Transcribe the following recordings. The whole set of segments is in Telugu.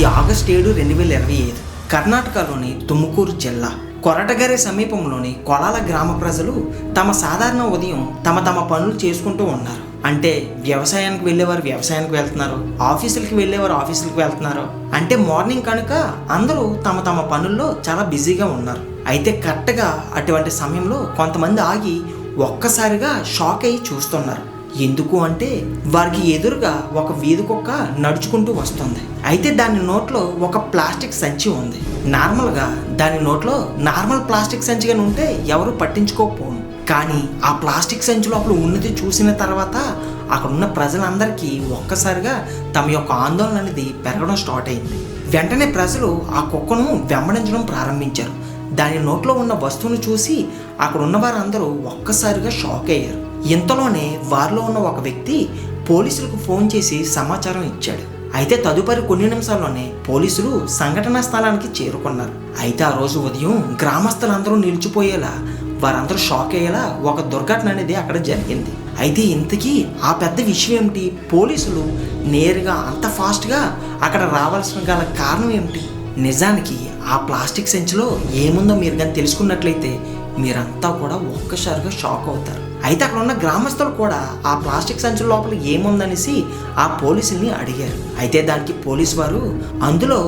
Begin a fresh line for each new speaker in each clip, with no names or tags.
అది ఆగస్ట్ ఏడు రెండు వేల ఇరవై ఐదు. కర్ణాటకలోని తుముకూరు జిల్లా కొరటగరి సమీపంలోని కొలాల గ్రామ ప్రజలు తమ సాధారణ ఉదయం తమ తమ పనులు చేసుకుంటూ ఉన్నారు. అంటే వ్యవసాయానికి వెళ్ళేవారు వ్యవసాయానికి వెళ్తున్నారు ఆఫీసులకి వెళ్ళేవారు ఆఫీసులకు వెళ్తున్నారు. అంటే మార్నింగ్ కనుక అందరూ తమ తమ పనుల్లో చాలా బిజీగా ఉన్నారు. అయితే కరెక్ట్గా అటువంటి సమయంలో కొంతమంది ఆగి ఒక్కసారిగా షాక్ అయ్యి చూస్తున్నారు. ఎందుకు అంటే వారికి ఎదురుగా ఒక వీధి కుక్క నడుచుకుంటూ వస్తుంది. అయితే దాని నోట్లో ఒక ప్లాస్టిక్ సంచి ఉంది. నార్మల్గా దాని నోట్లో నార్మల్ ప్లాస్టిక్ సంచిగానే ఉంటే ఎవరు పట్టించుకోకపోను. కానీ ఆ ప్లాస్టిక్ సంచి లోపల ఉన్నది చూసిన తర్వాత అక్కడ ఉన్న ప్రజలందరికీ ఒక్కసారిగా తమ యొక్క ఆందోళన అనేది పెరగడం స్టార్ట్ అయింది. వెంటనే ప్రజలు ఆ కుక్కను వెంబడించడం ప్రారంభించారు. దాని నోట్లో ఉన్న వస్తువును చూసి అక్కడ ఉన్న వారందరూ ఒక్కసారిగా షాక్ అయ్యారు. ఇంతలోనే వారిలో ఉన్న ఒక వ్యక్తి పోలీసులకు ఫోన్ చేసి సమాచారం ఇచ్చాడు. అయితే తదుపరి కొన్ని నిమిషాల్లోనే పోలీసులు సంఘటనా స్థలానికి చేరుకున్నారు. అయితే ఆ రోజు ఉదయం గ్రామస్తులందరూ నిలిచిపోయేలా వారందరూ షాక్ అయ్యేలా ఒక దుర్ఘటన అనేది అక్కడ జరిగింది. అయితే ఇంతకీ ఆ పెద్ద విషయం ఏమిటి? పోలీసులు నేరుగా అంత ఫాస్ట్గా అక్కడ రావాల్సిన గల కారణం ఏమిటి? నిజానికి ఆ ప్లాస్టిక్ సంచిలో ఏముందో మీరు కానీ తెలుసుకున్నట్లయితే మీరంతా కూడా ఒక్కసారిగా షాక్ అవుతారు. అయితే అక్కడ ఉన్న గ్రామస్తులు కూడా ఆ ప్లాస్టిక్ సంచుల లోపల ఏముందనేసి ఆ పోలీసుల్ని అడిగారు. అయితే దానికి పోలీసు వారు అందులో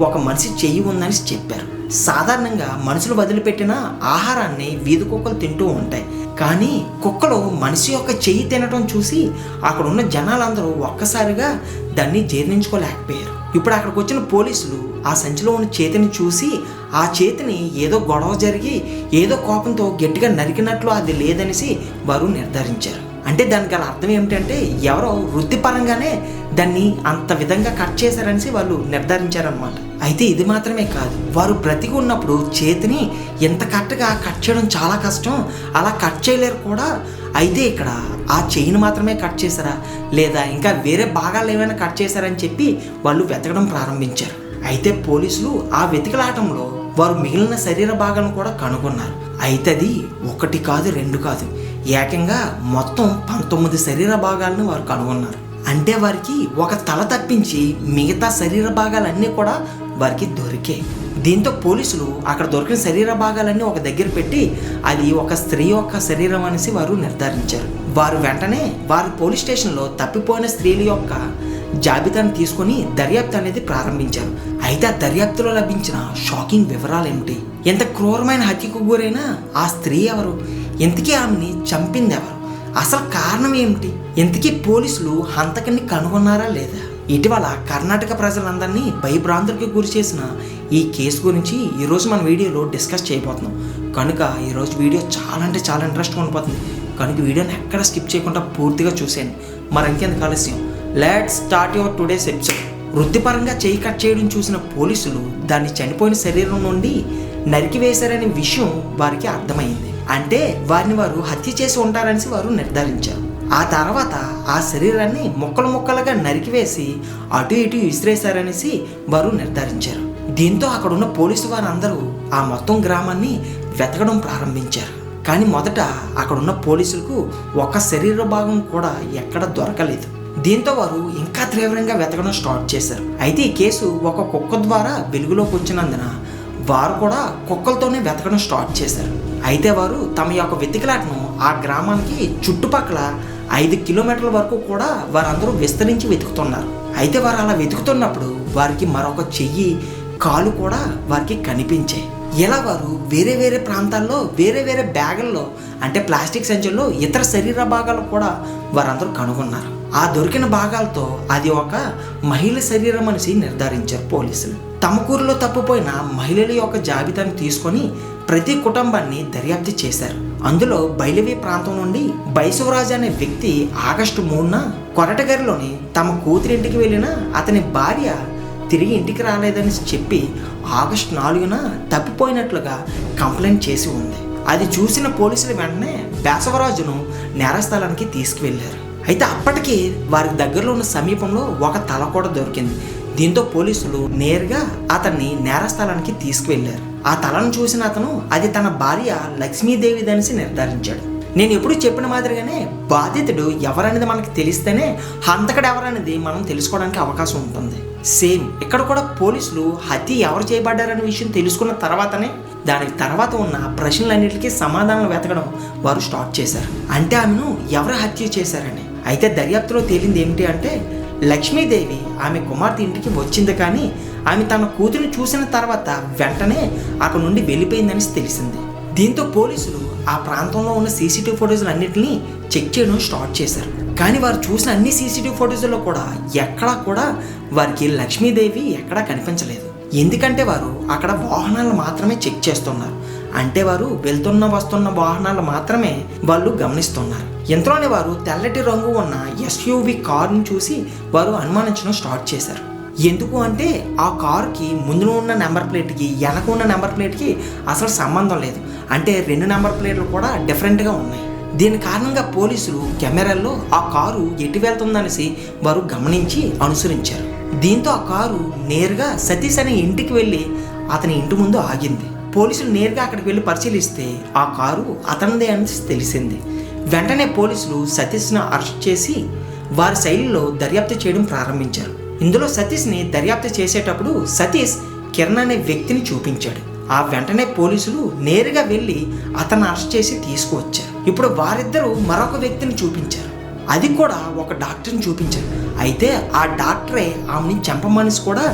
ఒక మనిషి చెయ్యి ఉందని చెప్పారు. సాధారణంగా మనుషులు వదిలిపెట్టిన ఆహారాన్ని వీధి కుక్కలు తింటూ ఉంటాయి. కానీ కుక్కలు మనిషి యొక్క చెయ్యి తినటం చూసి అక్కడ ఉన్న జనాలందరూ ఒక్కసారిగా దాన్ని జీర్ణించుకోలేకపోయారు. ఇప్పుడు అక్కడికి వచ్చిన పోలీసులు ఆ సంచిలో ఉన్న చేతిని చూసి ఆ చేతిని ఏదో గొడవ జరిగి ఏదో కోపంతో గట్టిగా నరికినట్లు అది లేదనేసి వారు నిర్ధారించారు. అంటే దానికి గల అర్థం ఏమిటంటే ఎవరో వృత్తిపరంగానే దాన్ని అంత విధంగా కట్ చేశారనేసి వాళ్ళు నిర్ధారించారనమాట అయితే ఇది మాత్రమే కాదు. వారు బ్రతికి ఉన్నప్పుడు చేతిని ఎంత కరెక్ట్గా కట్ చేయడం చాలా కష్టం. అలా కట్ చేయలేరు కూడా. అయితే ఇక్కడ ఆ చెయ్యిని మాత్రమే కట్ చేశారా? లేదా ఇంకా వేరే భాగాలు ఏమైనా కట్ చేశారని చెప్పి వాళ్ళు వెతకడం ప్రారంభించారు. అయితే పోలీసులు ఆ వెతికలాటంలో వారు మిగిలిన శరీర భాగాలను కూడా కనుగొన్నారు. అయితే అది ఒకటి కాదు రెండు కాదు. ఏకంగా మొత్తం పంతొమ్మిది శరీర భాగాలను వారు కనుగొన్నారు. అంటే వారికి ఒక తల తప్పించి మిగతా శరీర భాగాలన్నీ కూడా వారికి దొరికాయి. దీంతో పోలీసులు అక్కడ దొరికిన శరీర భాగాలన్నీ ఒక దగ్గర పెట్టి అది ఒక స్త్రీ యొక్క శరీరం అనేసి వారు నిర్ధారించారు. వారు వెంటనే వారు పోలీస్ స్టేషన్లో తప్పిపోయిన స్త్రీల యొక్క జాబితాను తీసుకొని దర్యాప్తు అనేది ప్రారంభించారు. అయితే ఆ దర్యాప్తులో లభించిన షాకింగ్ వివరాలు ఏమిటి? ఎంత క్రూరమైన హత్యకు గురైన ఆ స్త్రీ ఎవరు? ఇంతకీ ఆమెని చంపింది ఎవరు? అసలు కారణం ఏమిటి? ఇంతకీ పోలీసులు హంతకుని కనుగొన్నారా లేదా? ఇటీవల కర్ణాటక ప్రజలందరినీ భయభ్రాంతులకి గురి చేసిన ఈ కేసు గురించి ఈరోజు మన వీడియోలో డిస్కస్ చేయబోతున్నాం. కనుక ఈరోజు వీడియో చాలా అంటే చాలా ఇంట్రెస్ట్గా ఉండిపోతుంది. కనుక వీడియోని ఎక్కడ స్కిప్ చేయకుండా పూర్తిగా చూసేయండి. మరి ఇంకెందుకు ఆలస్యం? Let start your today's episode వృత్తిపరంగా చేయి కట్ చేయడం చూసిన పోలీసులు దాన్ని చనిపోయిన శరీరం నుండి నరికివేశారనే విషయం వారికి అర్థమైంది. అంటే వారిని వారు హత్య చేసి ఉంటారనేసి వారు నిర్ధారించారు. ఆ తర్వాత ఆ శరీరాన్ని ముక్కలు ముక్కలుగా నరికివేసి అటు ఇటు విసిరేశారనేసి వారు నిర్ధారించారు. దీంతో అక్కడ ఉన్న పోలీసు వారందరూ ఆ మొత్తం గ్రామాన్ని వెతకడం ప్రారంభించారు. కానీ మొదట అక్కడున్న పోలీసులకు ఒక శరీర భాగం కూడా ఎక్కడ దొరకలేదు. దీంతో వారు ఇంకా తీవ్రంగా వెతకడం స్టార్ట్ చేశారు. అయితే ఈ కేసు ఒక కుక్క ద్వారా వెలుగులోకి వచ్చినందున వారు కూడా కుక్కలతోనే వెతకడం స్టార్ట్ చేశారు. అయితే వారు తమ యొక్క వెతికిలాటను ఆ గ్రామానికి చుట్టుపక్కల ఐదు కిలోమీటర్ల వరకు కూడా వారందరూ విస్తరించి వెతుకుతున్నారు. అయితే వారు అలా వెతుకుతున్నప్పుడు వారికి మరొక చెయ్యి కాలు కూడా వారికి కనిపించాయి. ఇలా వారు వేరే వేరే ప్రాంతాల్లో వేరే వేరే బ్యాగుల్లో అంటే ప్లాస్టిక్ సంచుల్లో ఇతర శరీర భాగాలు కూడా వారందరూ కనుగొన్నారు. ఆ దొరికిన భాగాలతో అది ఒక మహిళ శరీరం అనేసి నిర్ధారించారు పోలీసులు. తమకూరులో తప్పిపోయిన మహిళల యొక్క జాబితాను తీసుకొని ప్రతి కుటుంబాన్ని దర్యాప్తు చేశారు. అందులో బైలవి ప్రాంతం నుండి బైసవరాజు అనే వ్యక్తి ఆగస్టు మూడున కొరటగరిలోని తమ కూతురింటికి వెళ్ళిన అతని భార్య తిరిగి ఇంటికి రాలేదని చెప్పి ఆగస్టు నాలుగున తప్పిపోయినట్లుగా కంప్లైంట్ చేసి ఉంది. అది చూసిన పోలీసులు వెంటనే బేసవరాజును నేరస్థలానికి తీసుకువెళ్ళారు. అయితే అప్పటికి వారికి దగ్గరలో ఉన్న సమీపంలో ఒక తల కూడా దొరికింది. దీంతో పోలీసులు నేరుగా అతన్ని నేరస్థలానికి తీసుకువెళ్ళారు. ఆ తలను చూసిన అతను అది తన భార్య లక్ష్మీదేవి దనిసి నిర్ధారించాడు. నేను ఎప్పుడు చెప్పిన మాదిరిగానే బాధితుడు ఎవరనేది మనకు తెలిస్తేనే హంతకుడు ఎవరనేది మనం తెలుసుకోవడానికి అవకాశం ఉంటుంది. సేమ్ ఇక్కడ కూడా పోలీసులు హత్య ఎవరు చేయబడ్డారనే విషయం తెలుసుకున్న తర్వాతనే దానికి తర్వాత ఉన్న ప్రశ్నలన్నిటికీ సమాధానం వెతకడం వారు స్టార్ట్ చేశారు. అంటే ఆమెను ఎవరు హత్య చేశారని. అయితే దర్యాప్తులో తేలింది ఏమిటి అంటే లక్ష్మీదేవి ఆమె కుమార్తె ఇంటికి వచ్చింది కానీ ఆమె తన కూతురిని చూసిన తర్వాత వెంటనే అక్కడ నుండి వెళ్ళిపోయిందని తెలిసింది. దీంతో పోలీసులు ఆ ప్రాంతంలో ఉన్న సీసీటీవీ ఫోటోస్ అన్నింటినీ చెక్ చేయడం స్టార్ట్ చేశారు. కానీ వారు చూసిన అన్ని సీసీటీవీ ఫోటోస్లో కూడా ఎక్కడా కూడా వారికి లక్ష్మీదేవి ఎక్కడా కనిపించలేదు. ఎందుకంటే వారు అక్కడ వాహనాలు మాత్రమే చెక్ చేస్తున్నారు. అంటే వారు వెళ్తున్న వస్తున్న వాహనాలు మాత్రమే వాళ్ళు గమనిస్తున్నారు. ఇంతలోనే వారు తెల్లటి రంగు ఉన్న ఎస్యూవి కార్ని చూసి వారు అనుమానించడం స్టార్ట్ చేశారు. ఎందుకు అంటే ఆ కారుకి ముందు ఉన్న నెంబర్ ప్లేట్కి వెనక ఉన్న నెంబర్ ప్లేట్కి అసలు సంబంధం లేదు. అంటే రెండు నెంబర్ ప్లేట్లు కూడా డిఫరెంట్గా ఉన్నాయి. దీని కారణంగా పోలీసులు కెమెరాల్లో ఆ కారు ఎటు వెళ్తుందనేసి వారు గమనించి అనుసరించారు. దీంతో ఆ కారు నేరుగా సతీష్ అనే ఇంటికి వెళ్ళి అతని ఇంటి ముందు ఆగింది. పోలీసులు నేరుగా అక్కడికి వెళ్ళి పరిశీలిస్తే ఆ కారు అతనిదే అని తెలిసింది. వెంటనే పోలీసులు సతీష్ను అరెస్ట్ చేసి వారి శైలిలో దర్యాప్తు చేయడం ప్రారంభించారు. ఇందులో సతీష్ని దర్యాప్తు చేసేటప్పుడు సతీష్ కిరణ్ అనే వ్యక్తిని చూపించాడు. ఆ వెంటనే పోలీసులు నేరుగా వెళ్ళి అతను అరెస్ట్ చేసి తీసుకువచ్చారు. ఇప్పుడు వారిద్దరూ మరొక వ్యక్తిని చూపించారు. అది కూడా ఒక డాక్టర్ని చూపించారు. అయితే ఆ డాక్టరే ఆమెని చంపమనిసి కూడా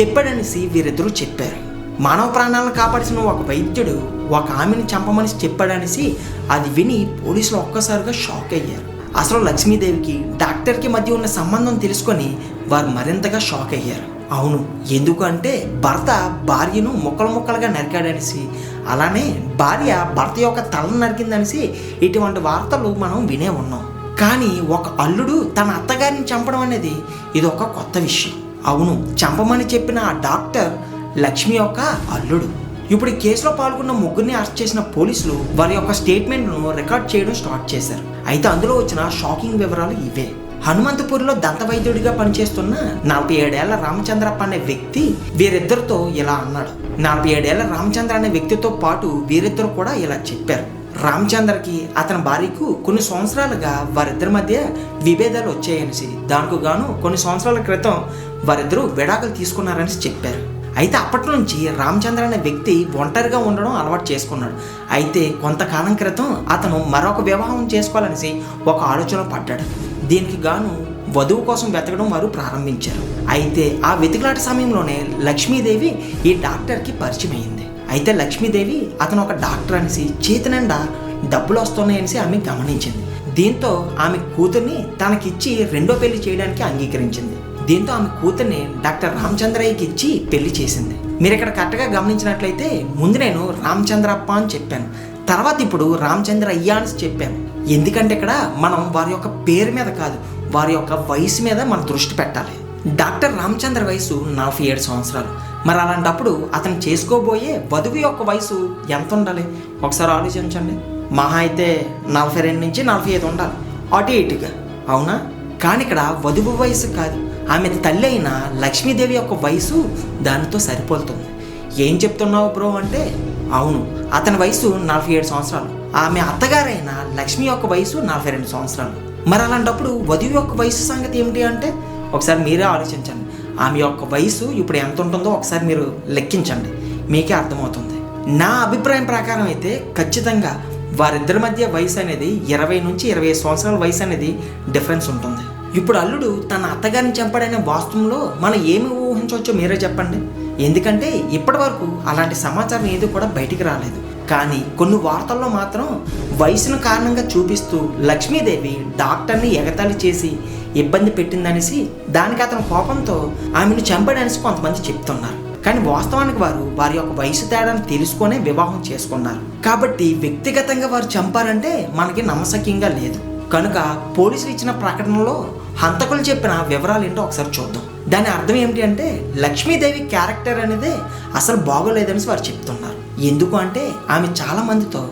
చెప్పాడనేసి వీరిద్దరూ చెప్పారు. మానవ ప్రాణాలను కాపాడిసిన ఒక వైద్యుడు ఒక ఆమెను చంపమనిసి చెప్పాడనేసి అది విని పోలీసులు ఒక్కసారిగా షాక్ అయ్యారు. అసలు లక్ష్మీదేవికి డాక్టర్కి మధ్య ఉన్న సంబంధం తెలుసుకొని వారు మరింతగా షాక్ అయ్యారు. అవును ఎందుకు అంటే భర్త భార్యను ముక్కలు ముక్కలుగా నరికాడనేసి అలానే భార్య భర్త యొక్క తలను నరికిందనేసి ఇటువంటి వార్తలు మనం వినే ఉన్నాం. కానీ ఒక అల్లుడు తన అత్తగారిని చంపడం అనేది ఇది ఒక కొత్త విషయం. అవును చంపమని చెప్పిన ఆ డాక్టర్ లక్ష్మి యొక్క అల్లుడు. ఇప్పుడు ఈ కేసులో పాల్గొన్న ముగ్గురిని అరెస్ట్ చేసిన పోలీసులు వారి యొక్క స్టేట్మెంట్ను రికార్డ్ చేయడం స్టార్ట్ చేశారు. అయితే అందులో వచ్చిన షాకింగ్ వివరాలు ఇవే. హనుమంతపూర్లో దంత వైద్యుడిగా పనిచేస్తున్న నలభై ఏడేళ్ళ రామచంద్రప్ప అనే వ్యక్తి వీరిద్దరితో ఇలా అన్నాడు. నలభై ఏడేళ్ళ రామచంద్ర అనే వ్యక్తితో పాటు వీరిద్దరు కూడా ఇలా చెప్పారు. రామచంద్రకి అతని భార్యకు కొన్ని సంవత్సరాలుగా వారిద్దరి మధ్య విభేదాలు వచ్చాయనేసి దానికి గాను కొన్ని సంవత్సరాల క్రితం వారిద్దరూ విడాకులు తీసుకున్నారని చెప్పారు. అయితే అప్పటి నుంచి రామచంద్ర అనే వ్యక్తి ఒంటరిగా ఉండడం అలవాటు చేసుకున్నాడు. అయితే కొంతకాలం క్రితం అతను మరొక వివాహం చేసుకోవాలనేసి ఒక ఆలోచన పడ్డాడు. దీనికి గాను వధువు కోసం వెతకడం వారు ప్రారంభించారు. అయితే ఆ వెతుకులాట సమయంలోనే లక్ష్మీదేవి ఈ డాక్టర్కి పరిచయం అయింది. అయితే లక్ష్మీదేవి అతను ఒక డాక్టర్ అనేసి చేతి నిండా డబ్బులు వస్తున్నాయనేసి ఆమె గమనించింది. దీంతో ఆమె కూతుర్ని తనకిచ్చి రెండో పెళ్ళి చేయడానికి అంగీకరించింది. దీంతో ఆమె కూతుర్ని డాక్టర్ రామచంద్రయ్యకి ఇచ్చి పెళ్ళి చేసింది. మీరు ఇక్కడ కరెక్ట్గా గమనించినట్లయితే ముందు నేను రామచంద్రప్ప అని చెప్పాను. తర్వాత ఇప్పుడు రామచంద్ర అయ్యా అని చెప్పాను. ఎందుకంటే ఇక్కడ మనం వారి యొక్క పేరు మీద కాదు వారి యొక్క వయసు మీద మనం దృష్టి పెట్టాలి. డాక్టర్ రామచంద్ర వయసు నలభై ఏడు సంవత్సరాలు. మరి అలాంటప్పుడు అతను చేసుకోబోయే వధువు యొక్క వయసు ఎంత ఉండాలి? ఒకసారి ఆలోచించండి. మహా అయితే నలభై రెండు నుంచి నలభై ఐదు ఉండాలి. అటు ఇటుగా. అవునా? కానీ ఇక్కడ వధువు వయసు కాదు. ఆమె తల్లి అయిన లక్ష్మీదేవి యొక్క వయసు దానితో సరిపోతుంది ఏం చెప్తున్నావు బ్రో అంటే అవును అతని వయసు నలభై ఏడు సంవత్సరాలు. ఆమె అత్తగారైన లక్ష్మి యొక్క వయసు నలభై రెండు సంవత్సరాలు. మరి అలాంటప్పుడు వధువు యొక్క వయసు సంగతి ఏమిటి అంటే ఒకసారి మీరే ఆలోచించండి. ఆమె యొక్క వయసు ఇప్పుడు ఎంత ఉంటుందో ఒకసారి మీరు లెక్కించండి. మీకే అర్థమవుతుంది. నా అభిప్రాయం ప్రకారం అయితే ఖచ్చితంగా వారిద్దరి మధ్య వయసు అనేది ఇరవై నుంచి ఇరవై సంవత్సరాల వయసు అనేది డిఫరెన్స్ ఉంటుంది. ఇప్పుడు అల్లుడు తన అత్తగారిని చంపాడనే వాస్తవంలో మనం ఏమి ఊహించవచ్చో మీరే చెప్పండి. ఎందుకంటే ఇప్పటి వరకు అలాంటి సమాచారం ఏది కూడా బయటికి రాలేదు. కానీ కొన్ని వార్తల్లో మాత్రం వయసును కారణంగా చూపిస్తూ లక్ష్మీదేవి డాక్టర్ని ఎగతాళి చేసి ఇబ్బంది పెట్టిందనేసి దానికి అతని కోపంతో ఆమెను చంపాడనేసి కొంతమంది చెప్తున్నారు. కానీ వాస్తవానికి వారు వారి యొక్క వయసు తేడాను తెలుసుకొనే వివాహం చేసుకున్నారు. కాబట్టి వ్యక్తిగతంగా వారు చంపారంటే మనకి నమ్మశక్యంగా లేదు. కనుక పోలీసులు ఇచ్చిన ప్రకటనలో హంతకులు చెప్పిన వివరాలు ఏంటో ఒకసారి చూద్దాం. దాని అర్థం ఏమిటి అంటే లక్ష్మీదేవి క్యారెక్టర్ అనేది అసలు బాగోలేదని వారు చెప్తున్నారు. ఎందుకు అంటే ఆమె చాలా మందితో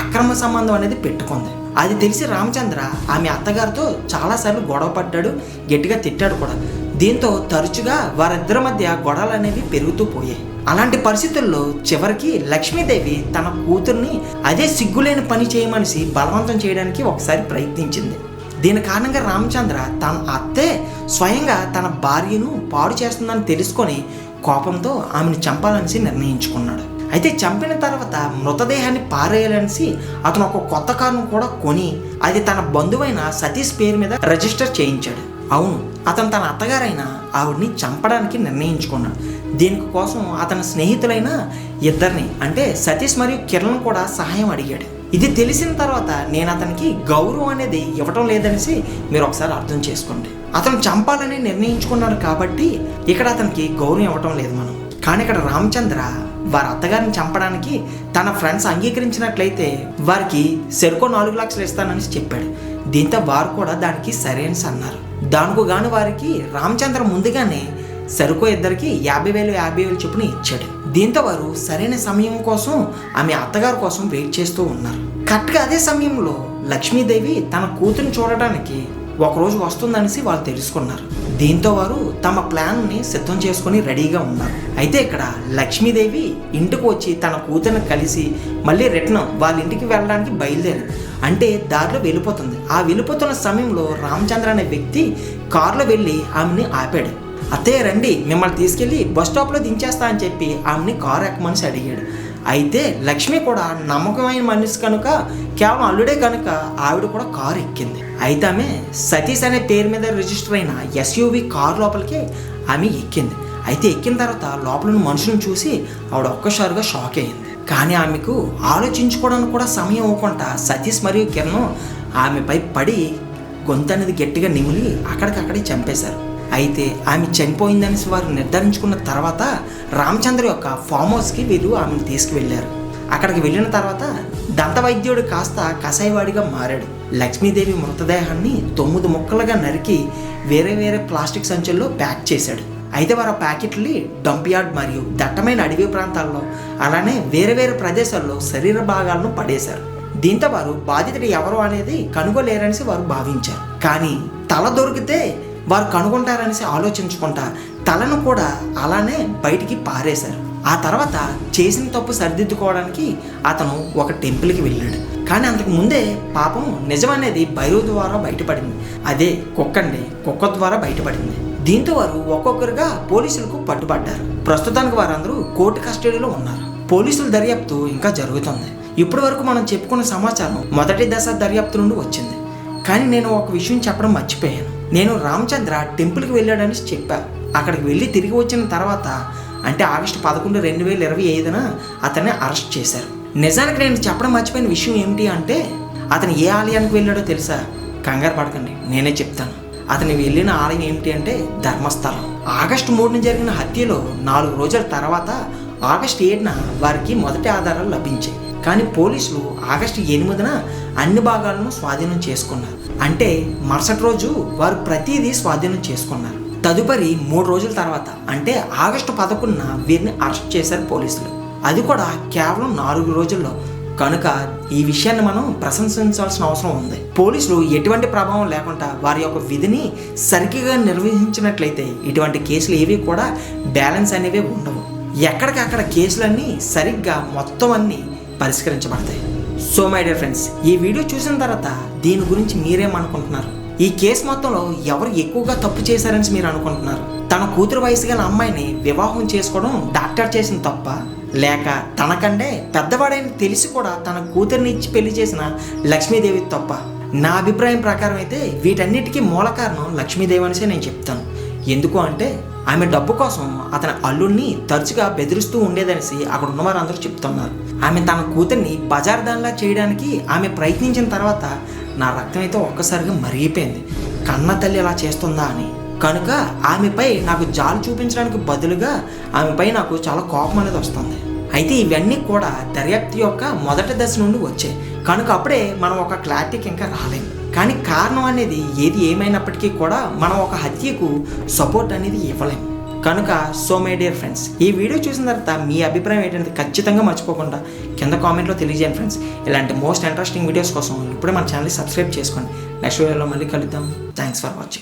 అక్రమ సంబంధం అనేది పెట్టుకుంది. అది తెలిసి రామచంద్ర ఆమె అత్తగారితో చాలాసార్లు గొడవ పడ్డాడు గట్టిగా తిట్టాడు కూడా. దీంతో తరచుగా వారిద్దరి మధ్య గొడవలు అనేవి పెరుగుతూ పోయాయి. అలాంటి పరిస్థితుల్లో చివరికి లక్ష్మీదేవి తన కూతుర్ని అదే సిగ్గులేని పని చేయమనిసి బలవంతం చేయడానికి ఒకసారి ప్రయత్నించింది. దీని కారణంగా రామచంద్ర తన అత్తే స్వయంగా తన భార్యను పాడు చేస్తుందని తెలుసుకొని కోపంతో ఆమెను చంపాలనేసి నిర్ణయించుకున్నాడు. అయితే చంపిన తర్వాత మృతదేహాన్ని పారేయాలనేసి అతను ఒక కొత్త కారును కూడా కొని అది తన బంధువైన సతీష్ పేరు మీద రిజిస్టర్ చేయించాడు. అవును అతను తన అత్తగారైన ఆవిడ్ని చంపడానికి నిర్ణయించుకున్నాడు. దీనికి కోసం అతని స్నేహితులైన ఇద్దరిని అంటే సతీష్ మరియు కిరణ్ కూడా సహాయం అడిగాడు. ఇది తెలిసిన తర్వాత నేను అతనికి గౌరవం అనేది ఇవ్వటం లేదనేసి మీరు ఒకసారి అర్థం చేసుకోండి. అతను చంపాలని నిర్ణయించుకున్నాడు కాబట్టి ఇక్కడ అతనికి గౌరవం ఇవ్వటం లేదు మనం. కానీ ఇక్కడ రామచంద్ర వారి అత్తగారిని చంపడానికి తన ఫ్రెండ్స్ అంగీకరించినట్లయితే వారికి సెరుకో నాలుగు లక్షలు ఇస్తానని చెప్పాడు. దీంతో వారు కూడా దానికి సరైన అన్నారు దానికి గాను వారికి రామచంద్ర ముందుగానే సరుకు ఇద్దరికి యాభై వేలు యాభై వేలు చొప్పున ఇచ్చాడు. దీంతో వారు సరైన సమయం కోసం ఆమె అత్తగారి కోసం వెయిట్ చేస్తూ ఉన్నారు. కరెక్ట్గా అదే సమయంలో లక్ష్మీదేవి తన కూతురుని చూడడానికి ఒకరోజు వస్తుందనేసి వాళ్ళు తెలుసుకున్నారు. దీంతో వారు తమ ప్లాన్ని సిద్ధం చేసుకుని రెడీగా ఉన్నారు. అయితే ఇక్కడ లక్ష్మీదేవి ఇంటికి వచ్చి తన కూతురిని కలిసి మళ్ళీ రిటర్న్ వాళ్ళ ఇంటికి వెళ్ళడానికి బయలుదేరింది. అంటే దారిలో వెళ్ళిపోతుంది. ఆ వెళ్ళిపోతున్న సమయంలో రామచంద్ర అనే వ్యక్తి కారులో వెళ్ళి ఆమెని ఆపాడు. అత్తయ్య రండి మిమ్మల్ని తీసుకెళ్ళి బస్ స్టాప్లో దించేస్తా అని చెప్పి ఆమెని కారు ఎక్కమనిసి అడిగాడు. అయితే లక్ష్మి కూడా నమ్మకమైన మనిషి కనుక కేవలం అల్లుడే కనుక ఆవిడ కూడా కారు ఎక్కింది. అయితే ఆమె సతీష్ అనే పేరు మీద రిజిస్టర్ అయిన ఎస్యూవి కారు లోపలికి ఆమె ఎక్కింది. అయితే ఎక్కిన తర్వాత లోపల ఉన్న మనుషులను చూసి ఆవిడ ఒక్కసారిగా షాక్ అయింది కానీ ఆమెకు ఆలోచించుకోవడానికి కూడా సమయం ఇవ్వకుండా సతీష్ మరియు కిరణ్ ఆమెపై పడి గొంతు అనేది గట్టిగా నిమిలి అక్కడికక్కడే చంపేశారు. అయితే ఆమె చనిపోయిందని వారు నిర్ధారించుకున్న తర్వాత రామచంద్ర యొక్క ఫామ్ హౌస్కి వీరు ఆమెను తీసుకువెళ్ళారు. అక్కడికి వెళ్ళిన తర్వాత దంతవైద్యుడు కాస్త కసాయివాడిగా మారాడు. లక్ష్మీదేవి మృతదేహాన్ని తొమ్మిది ముక్కలుగా నరికి వేరే వేరే ప్లాస్టిక్ సంచుల్లో ప్యాక్ చేశాడు. అయితే వారు ఆ ప్యాకెట్ని డంప్ యార్డ్ మరియు దట్టమైన అడవి ప్రాంతాల్లో అలానే వేరే వేరే ప్రదేశాల్లో శరీర భాగాలను పడేశారు. దీంతో వారు బాధితుడు ఎవరు అనేది కనుగోలేరనేసి వారు భావించారు. కానీ తల దొరికితే వారు కనుగొంటారనేసి ఆలోచించుకుంటా తలను కూడా అలానే బయటికి పారేశారు. ఆ తర్వాత చేసిన తప్పు సరిదిద్దుకోవడానికి అతను ఒక టెంపుల్కి వెళ్ళాడు. కానీ అంతకు ముందే పాపం నిజం అనేది ద్వారా బయటపడింది. అదే కుక్కండి కుక్క ద్వారా బయటపడింది. దీంతో వారు ఒక్కొక్కరుగా పోలీసులకు పట్టుబడ్డారు. ప్రస్తుతానికి వారందరూ కోర్టు కస్టడీలో ఉన్నారు. పోలీసుల దర్యాప్తు ఇంకా జరుగుతుంది. ఇప్పటి వరకు మనం చెప్పుకున్న సమాచారం మొదటి దశ దర్యాప్తు నుండి వచ్చింది. కానీ నేను ఒక విషయం చెప్పడం మర్చిపోయాను. నేను రామచంద్ర టెంపుల్కి వెళ్ళాడని చెప్పా. అక్కడికి వెళ్ళి తిరిగి వచ్చిన తర్వాత అంటే ఆగస్టు పదకొండు రెండు వేల ఇరవై ఐదున అతన్ని అరెస్ట్ చేశారు. నిజానికి నేను చెప్పడం మర్చిపోయిన విషయం ఏమిటి అంటే అతను ఏ ఆలయానికి వెళ్ళాడో తెలుసా? కంగారు పడకండి నేనే చెప్తాను. అతను వెళ్ళిన ఆలయం ఏమిటి అంటే ధర్మస్థలం. ఆగస్టు మూడున జరిగిన హత్యలో నాలుగు రోజుల తర్వాత ఆగస్టు ఏడున వారికి మొదటి ఆధారాలు లభించాయి. కానీ పోలీసులు ఆగస్టు ఎనిమిదిన అన్ని భాగాలను స్వాధీనం చేసుకున్నారు. అంటే మరుసటి రోజు వారు ప్రతిదీ స్వాధీనం చేసుకున్నారు. తదుపరి మూడు రోజుల తర్వాత అంటే ఆగస్టు పదకొండున వీరిని అరెస్ట్ చేశారు పోలీసులు. అది కూడా కేవలం నాలుగు రోజుల్లో. కనుక ఈ విషయాన్ని మనం ప్రశంసించాల్సిన అవసరం ఉంది. పోలీసులు ఎటువంటి ప్రభావం లేకుండా వారి యొక్క విధిని సరిగ్గా నిర్వహించినట్లయితే ఇటువంటి కేసులు ఏవి కూడా బ్యాలెన్స్ అనేవి ఉండవు. ఎక్కడికక్కడ కేసులన్నీ సరిగ్గా మొత్తం అన్నీ పరిష్కరించబడతాయి. సో మై డియర్ ఫ్రెండ్స్ ఈ వీడియో చూసిన తర్వాత దీని గురించి మీరేమనుకుంటున్నారు ఈ కేసు మొత్తంలో ఎవరు ఎక్కువగా తప్పు చేశారని మీరు అనుకుంటున్నారు? తన కూతురు వయసు గల అమ్మాయిని వివాహం చేసుకోవడం డాక్టర్ చేసిన తప్ప లేక తనకంటే పెద్దవాడని తెలిసి కూడా తన కూతురిని ఇచ్చి పెళ్ళి చేసిన లక్ష్మీదేవి తప్ప? నా అభిప్రాయం ప్రకారం అయితే వీటన్నిటికీ మూల కారణం లక్ష్మీదేవి అనేసి నేను చెప్తాను. ఎందుకు అంటే ఆమె డబ్బు కోసం అతని అల్లుడిని తరచుగా బెదిరిస్తూ ఉండేదనేసి అక్కడ ఉన్న వారందరూ చెప్తున్నారు. ఆమె తన కూతుర్ని బజార్దానిలా చేయడానికి ఆమె ప్రయత్నించిన తర్వాత నా రక్తం అయితే ఒక్కసారిగా మరిగిపోయింది. కన్న తల్లి ఇలా చేస్తుందా అని. కనుక ఆమెపై నాకు జాలు చూపించడానికి బదులుగా ఆమెపై నాకు చాలా కోపం అనేది వస్తుంది. అయితే ఇవన్నీ కూడా దర్యాప్తు యొక్క మొదటి దశ నుండి వచ్చాయి. కనుక అప్పుడే మనం ఒక క్లారిటీకి ఇంకా రాలేము. కానీ కారణం అనేది ఏది ఏమైనప్పటికీ కూడా మనం ఒక హత్యకు సపోర్ట్ అనేది ఇవ్వలేము కనుక సో మై డియర్ ఫ్రెండ్స్ ఈ వీడియో చూసిన తర్వాత మీ అభిప్రాయం ఏంటంటే ఖచ్చితంగా మర్చిపోకుండా కింద కామెంట్లో తెలియజేయండి ఫ్రెండ్స్ ఇలాంటి మోస్ట్ ఇంట్రెస్టింగ్ వీడియోస్ కోసం ఇప్పుడే మన ఛానల్ సబ్స్క్రైబ్ చేసుకోండి. నెక్స్ట్ వీడియోలో మళ్ళీ కలుద్దాం. Thanks for watching